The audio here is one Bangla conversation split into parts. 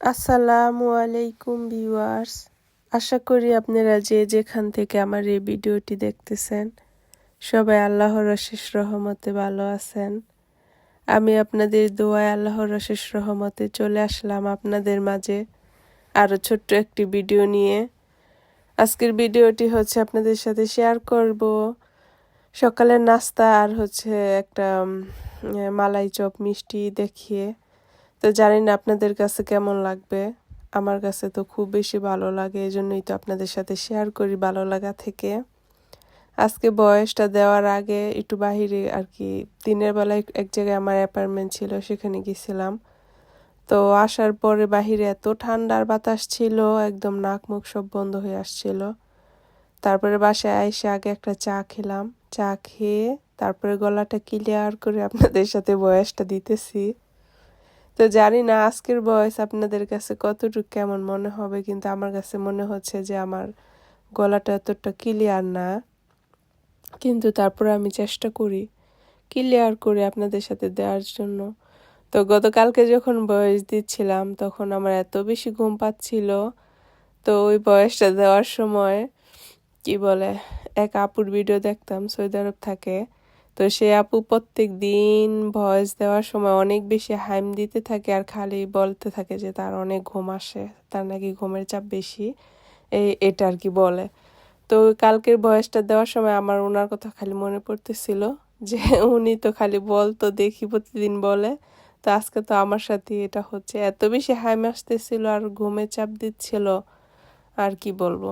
আসসালামু আলাইকুম ভিউয়ার্স। আশা করি আপনারা যে যেখান থেকে আমার এই ভিডিওটি দেখতেছেন, সবাই আল্লাহর অশেষ রহমতে ভালো আছেন। আমি আপনাদের দোয়ায় আল্লাহর অশেষ রহমতে চলে আসলাম আপনাদের মাঝে আরও ছোট্ট একটি ভিডিও নিয়ে। আজকের ভিডিওটি হচ্ছে আপনাদের সাথে শেয়ার করব। সকালের নাস্তা আর হচ্ছে একটা মালাই চপ মিষ্টি দেখিয়ে তো জানি না আপনাদের কাছে কেমন লাগবে। আমার কাছে তো খুব বেশি ভালো লাগে এই জন্যই তো আপনাদের সাথে শেয়ার করি ভালো লাগা থেকে। আজকে বয়সটা দেওয়ার আগে একটু বাহিরে আর কি, দিনের বেলায় এক জায়গায় আমার অ্যাপার্টমেন্ট ছিল, সেখানে গেছিলাম। তো আসার পরে বাহিরে এত ঠান্ডার বাতাস ছিল, একদম নাক মুখ সব বন্ধ হয়ে আসছিল। তারপরে বাসায় এসে আগে একটা চা খেলাম। চা খেয়ে তারপরে গলাটা ক্লিয়ার করে আপনাদের সাথে বয়সটা দিতেছি। তো জানি না আজকের বয়স আপনাদের কাছে কতটুকু কেমন মনে হবে, কিন্তু আমার কাছে মনে হচ্ছে যে আমার গলাটা এতটা ক্লিয়ার না। কিন্তু তারপরে আমি চেষ্টা করি ক্লিয়ার করে আপনাদের সাথে দেওয়ার জন্য। তো গতকালকে যখন বয়স দিচ্ছিলাম, তখন আমার এত বেশি ঘুম পাচ্ছিল। তো ওই বয়সটা দেওয়ার সময়, কি বলে, এক আপুর ভিডিও দেখতাম সৌদি আরব থাকে। তো সে আপু প্রত্যেক দিন ভয়েস দেওয়ার সময় অনেক বেশি হাইম দিতে থাকে আর খালি বলতে থাকে যে তার অনেক ঘুম আসে, তার নাকি ঘুমের চাপ বেশি। এই, এটা আর কি বলে। তো কালকের বয়সটা দেওয়ার সময় আমার ওনার কথা খালি মনে পড়তেছিল যে উনি তো খালি বলতো দেখি প্রতিদিন বলে। তো আজকে তো আমার সাথে এটা হচ্ছে। এত বেশি হাইম আসতেছিল আর ঘুমে চাপ দিচ্ছিল, আর কি বলব?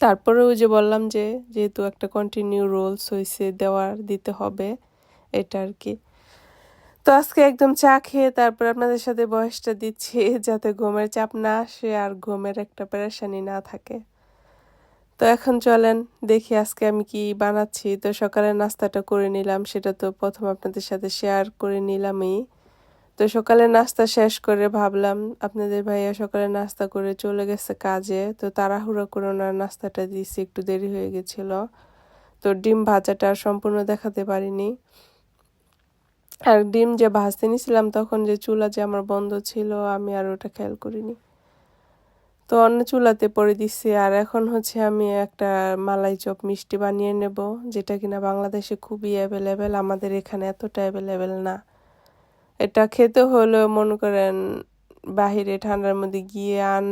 তারপরে ওই যে বললাম যে যেহেতু একটা কন্টিনিউ রোলস হয়েছে দেওয়ার দিতে হবে, এটা আর কি তো আজকে একদম চা খেয়ে তারপর আপনাদের সাথে বয়সটা দিচ্ছি, যাতে ঘুমের চাপ না আসে আর ঘুমের একটা পেরেশানি না থাকে। তো এখন চলেন, দেখি আজকে আমি কি বানাচ্ছি। তো সকালের নাস্তাটা করে নিলাম, সেটা তো প্রথম আপনাদের সাথে শেয়ার করে নিলামই। তো সকালে নাস্তা শেষ করে ভাবলাম, আপনাদের ভাইয়া সকালে নাস্তা করে চলে গেছে কাজে, তো তাড়াহুড়ো করে ওনার নাস্তাটা দিয়েছি, একটু দেরি হয়ে গেছিল। তো ডিম ভাজাটা সম্পূর্ণ দেখাতে পারিনি। আর ডিম যে ভাজতে নিয়েছিলাম, তখন যে চুলা যে আমার বন্ধ ছিল, আমি আর ওটা খেয়াল করিনি। তো অন্য চুলাতে পরে দিচ্ছি আর এখন হচ্ছে আমি একটা মালাই চপ মিষ্টি বানিয়ে নেব, যেটা কিনা বাংলাদেশে খুবই অ্যাভেলেবেল আমাদের এখানে এতটা অ্যাভেলেবেল না। এটা খেতে হলেও মনে করেন বাহিরে ঠান্ডার মধ্যে গিয়ে আন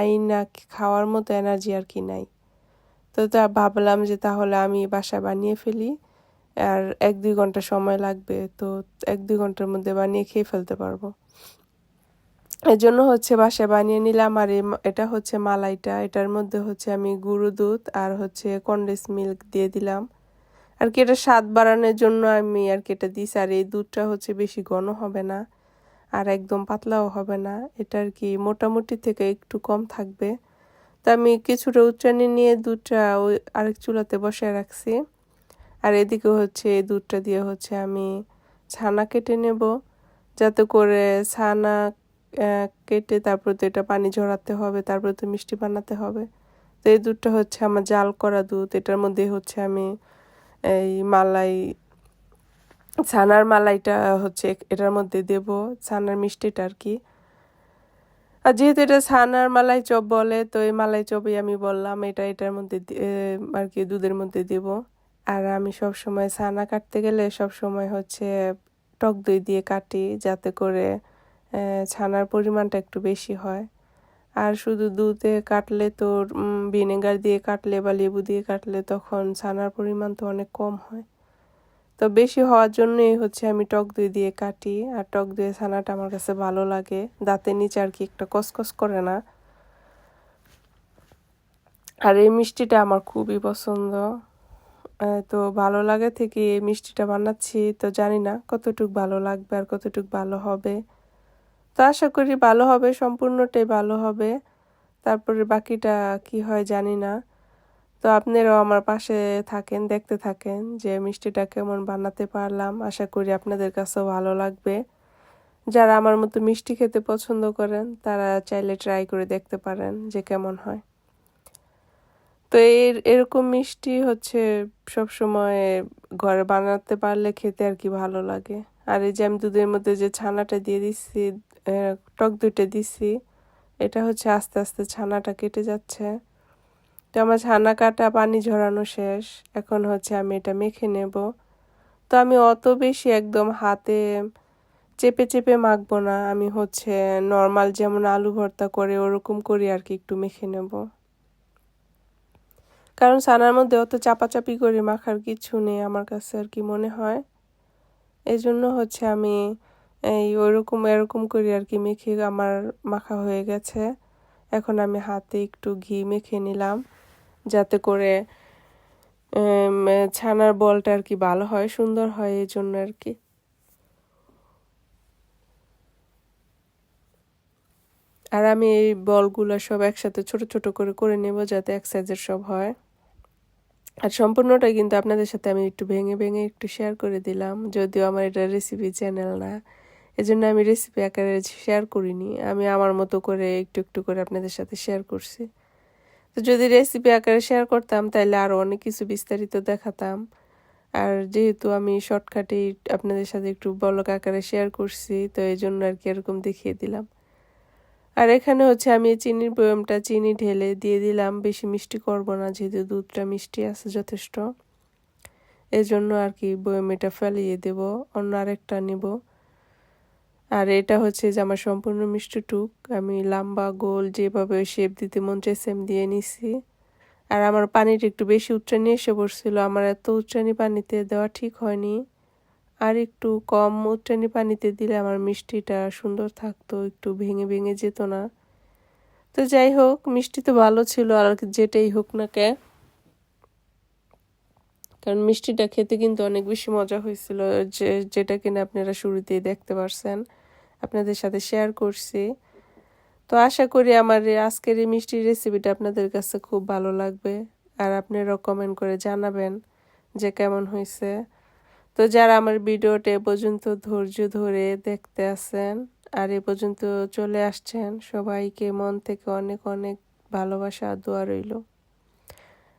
আইনা খাওয়ার মতো এনার্জি আর কি নাই। তো তা ভাবলাম যে তাহলে আমি বাসায় বানিয়ে ফেলি আর এক দুই ঘণ্টা সময় লাগবে, তো এক দুই ঘণ্টার মধ্যে বানিয়ে খেয়ে ফেলতে পারব। এর জন্য হচ্ছে বাসায় বানিয়ে নিলাম আর এটা হচ্ছে মালাইটা, এটার মধ্যে হচ্ছে আমি গুঁড়ো দুধ আর হচ্ছে কন্ডেন্স মিল্ক দিয়ে দিলাম। আর কি এটা স্বাদ বাড়ানোর জন্য আমি আর কি এটা দিছি। আর এই দুধটা হচ্ছে বেশি ঘন হবে না, আর একদম পাতলাও হবে না। এটা আর কি মোটামুটি থেকে একটু কম থাকবে। তো আমি কিছুটা উচ্চানি নিয়ে দুধটা ওই আরেক চুলাতে বসায় রাখছি। আর এদিকে হচ্ছে এই দুধটা দিয়ে হচ্ছে আমি ছানা কেটে নেব, যাতে করে ছানা কেটে তারপর তো এটা পানি ঝরাতে হবে, তারপর তো মিষ্টি বানাতে হবে। তো এই দুধটা হচ্ছে আমার জাল করা দুধ, এটার মধ্যে হচ্ছে আমি এই মালাই, ছানার মালাইটা হচ্ছে এটার মধ্যে দেব, ছানার মিষ্টিটা আর কি। আর যেহেতু এটা ছানার মালাই চপ বলে, তো এই মালাই চপই আমি বললাম, এটা এটার মধ্যে আর কি দুধের মধ্যে দেব। আর আমি সব সময় ছানা কাটতে গেলে সব সময় হচ্ছে টক দই দিয়ে কাটি, যাতে করে ছানার পরিমাণটা একটু বেশি হয়। আর শুধু দুধে কাটলে তোর ভিনেগার দিয়ে কাটলে বা লেবু দিয়ে কাটলে তখন ছানার পরিমাণ তো অনেক কম হয়। তো বেশি হওয়ার জন্যই হচ্ছে আমি টক দই দিয়ে কাটি, আর টক দই ছানাটা আমার কাছে ভালো লাগে। দাঁতের নিচে আর কি একটা কসকস করে না। আর এই মিষ্টিটা আমার খুবই পছন্দ। তো ভালো লাগে থেকে এই মিষ্টিটা বানাচ্ছি, তো জানি না কতটুক ভালো লাগবে আর কতটুক ভালো হবে। তো আশা করি ভালো হবে, সম্পূর্ণটাই ভালো হবে। তারপরে বাকিটা কি হয় জানি না। তো আপনারাও আমার পাশে থাকেন, দেখতে থাকেন যে মিষ্টিটা কেমন বানাতে পারলাম। আশা করি আপনাদের কাছেও ভালো লাগবে। যারা আমার মতো মিষ্টি খেতে পছন্দ করেন, তারা চাইলে ট্রাই করে দেখতে পারেন যে কেমন হয়। তো এর, এরকম মিষ্টি হচ্ছে সব সময় ঘরে বানাতে পারলে খেতে আর কি ভালো লাগে। আর এই যে আমি দুধের মধ্যে যে ছানাটা দিয়ে দিচ্ছি টক দুইটা দিছি। এটা হচ্ছে আস্তে আস্তে ছানাটা কেটে যাচ্ছে। তো আমার ছানা কাটা, পানি ঝরানো শেষ। এখন হচ্ছে আমি এটা মেখে নেব। তো আমি অত বেশি একদম হাতে চেপে চেপে মাখবো না। আমি হচ্ছে নর্মাল যেমন আলু ভর্তা করে, ওরকম করি আর কি একটু মেখে নেব। কারণ ছানার মধ্যে অত চাপাচাপি করে মাখার কিছু নেই আমার কাছে আর কি মনে হয়। এই জন্য হচ্ছে আমি এই ওরকম এরকম করি আর কি। মেখে আমার মাখা হয়ে গেছে। এখন আমি হাতে একটু ঘি মেখে নিলাম যাতে করে ছানার বলটা আর কি ভালো হয়, সুন্দর হয় এই জন্য আর কি। আর আমি এই বলগুলো সব একসাথে ছোট ছোট করে করে নেব যাতে এক সাইজের সব হয়। আর সম্পূর্ণটা কিন্তু আপনাদের সাথে আমি একটু ভেঙে ভেঙে একটু শেয়ার করে দিলাম। যদিও আমার এটা রেসিপি চ্যানেল না। এজন্য আমি রেসিপি আকারে শেয়ার করিনি। আমি আমার মতো করে একটু একটু করে আপনাদের সাথে শেয়ার করছি। তো যদি রেসিপি আকারে শেয়ার করতাম তাহলে আরও অনেক কিছু বিস্তারিত দেখাতাম। আর যেহেতু আমি শর্টকাটে আপনাদের সাথে একটু বলক আকারে শেয়ার করছি, তো এই জন্য আর কি এরকম দেখিয়ে দিলাম। আর এখানে হচ্ছে আমি চিনির বয়মটা চিনি ঢেলে দিয়ে দিলাম। বেশি মিষ্টি করব না, যেহেতু দুধটা মিষ্টি আছে যথেষ্ট। এজন্য আর কি বয়ম এটা ফেলিয়ে দেব, অন্য আরেকটা নিব। আর এটা হচ্ছে যে আমার সম্পূর্ণ মিষ্টি টুক। আমি লম্বা, গোল, যেভাবে শেপ দিতে মন চাই সেম দিয়ে নিছি। আর আমার পানিটা একটু বেশি উচ্চানি এসে পড়ছিল। আমার এত উচ্চানি পানিতে দেওয়া ঠিক হয়নি। আর একটু কম উচ্চানি পানিতে দিলে আমার মিষ্টিটা সুন্দর থাকতো, একটু ভেঙে ভেঙে যেত না। তো যাই হোক, মিষ্টি তো ভালো ছিল, আর যেটাই হোক না কে। কারণ মিষ্টিটা খেতে কিন্তু অনেক বেশি মজা হয়েছিল, যে যেটা কিনা আপনারা শুরুতেই দেখতে পারছেন। আপনাদের সাথে শেয়ার করছি। তো আশা করি আমার আজকের এই মিষ্টির রেসিপিটা আপনাদের কাছে খুব ভালো লাগবে। আর আপনারাও কমেন্ট করে জানাবেন যে কেমন হয়েছে। তো যারা আমার ভিডিওটা এ পর্যন্ত ধৈর্য ধরে দেখতে আছেন আর এ পর্যন্ত চলে আসছেন, সবাইকে মন থেকে অনেক অনেক ভালোবাসা আর দোয়া রইল।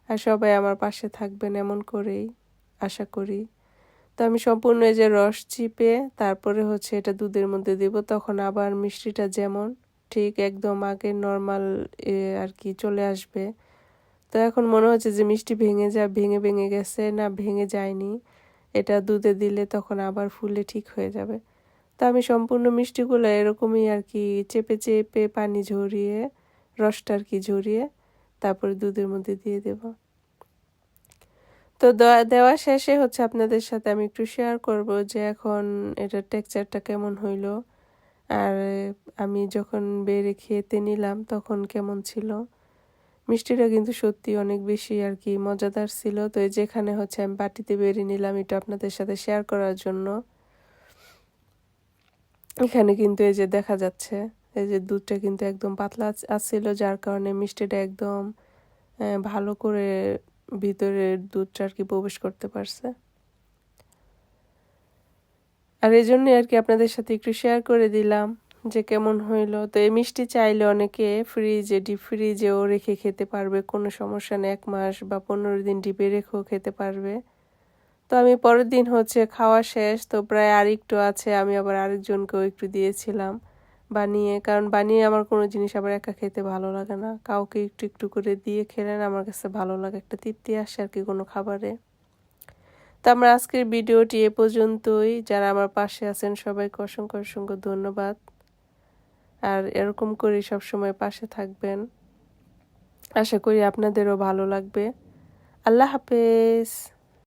আর সবাই আমার পাশে থাকবেন এমন করেই আশা করি। তো আমি সম্পূর্ণ এই যে রস চিপে তারপরে হচ্ছে এটা দুধের মধ্যে দিব, তখন আবার মিষ্টিটা যেমন ঠিক একদম আগে নর্মাল আর কি চলে আসবে। তো এখন মনে হচ্ছে যে মিষ্টি ভেঙে যা, ভেঙে ভেঙে গেছে, না ভেঙে যায়নি। এটা দুধে দিলে তখন আবার ফুলে ঠিক হয়ে যাবে। তো আমি সম্পূর্ণ মিষ্টিগুলো এরকমই আর কি চেপে চেপে পানি ঝরিয়ে, রসটা আর কি ঝরিয়ে তারপরে দুধের মধ্যে দিয়ে দেব। তো দেওয়া শেষে হচ্ছে আপনাদের সাথে আমি একটু শেয়ার করব যে এখন এটার টেক্সচারটা কেমন হইল। আর আমি যখন বেড়ে খেতে নিলাম তখন কেমন ছিল। মিষ্টিটা কিন্তু সত্যি অনেক বেশি আর কি মজাদার ছিল। তো যেখানে হচ্ছে আমি বাটিতে বেরিয়ে নিলাম এটা আপনাদের সাথে শেয়ার করার জন্য। এখানে কিন্তু এই যে দেখা যাচ্ছে, এই যে দুধটা কিন্তু একদম পাতলা আসছিল যার কারণে মিষ্টিটা একদম ভালো করে ভিতরে দুধটা আর কি প্রবেশ করতে পারছে। আর এই জন্যই আর কি আপনাদের সাথে একটু শেয়ার করে দিলাম যে কেমন হইল। তো এই মিষ্টি চাইলে অনেকে ফ্রিজে ডিপ ফ্রিজেও রেখে খেতে পারবে। কোনো সমস্যা নেই, এক মাস বা পনেরো দিন ডিপে রেখেও খেতে পারবে। তো আমি পরের দিন হচ্ছে খাওয়া শেষ, তো প্রায় আরেকটু আছে, আমি আবার আরেকজনকেও একটু দিয়েছিলাম। বানিয়ে, কারণ বানিয়ে আমার কোনো জিনিস আবার একা খেতে ভালো লাগে না। কাউকে একটু একটু করে দিয়ে খেলেন আমার কাছে ভালো লাগে, একটা তৃপ্তি আসে আর কি কোনো খাবারে। তো আমার আজকের ভিডিওটি এ পর্যন্তই। যারা আমার পাশে আছেন, সবাইকে অসংখ্য অসংখ্য ধন্যবাদ। আর এরকম করে সবসময় পাশে থাকবেন। আশা করি আপনাদেরও ভালো লাগবে। আল্লাহ হাফেজ।